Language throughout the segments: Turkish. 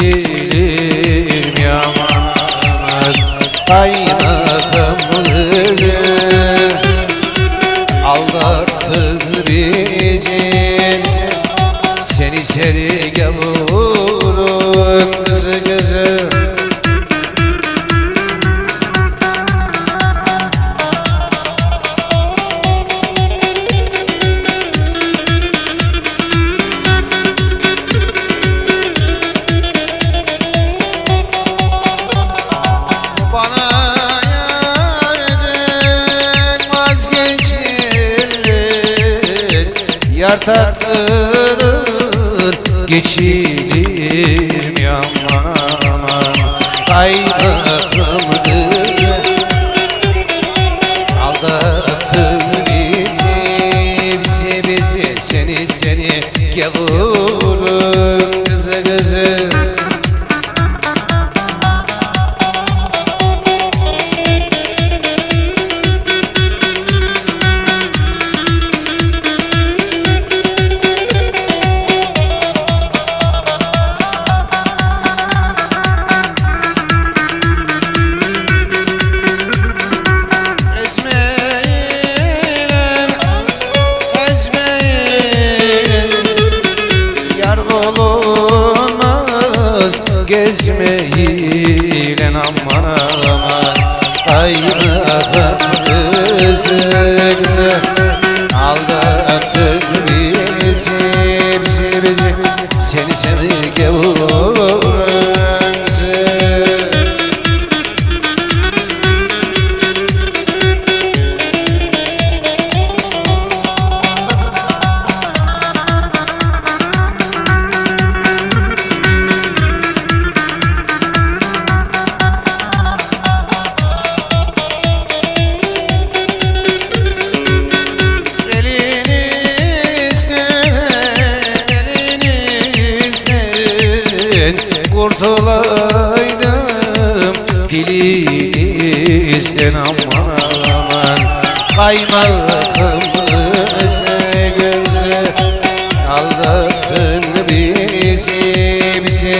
mi aman Kaynakamlığı aldattın bizi Seni seni gavurun Yar tatlıdır geçilir mi aman. Aman kızı Aldattın bizi bizi bizi Seni seni gavurun gezmeyin aman aman. Kaynakan kızı kızı Aldattın bizi bizi Seni seni kurtulaydım Dilinizden aman aman Kaymakım göze göze Aldattın bizi bizi.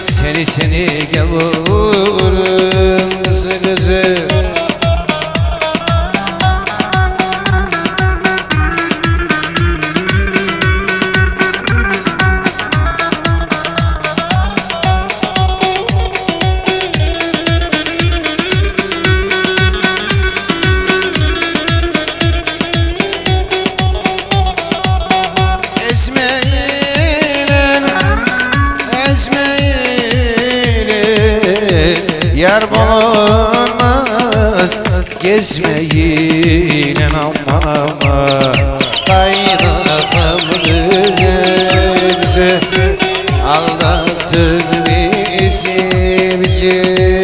Seni seni gavurun kızı Yar bulunmaz Gezmeyin aman aman. Kaynakamlı bize Aldattın bizi bizi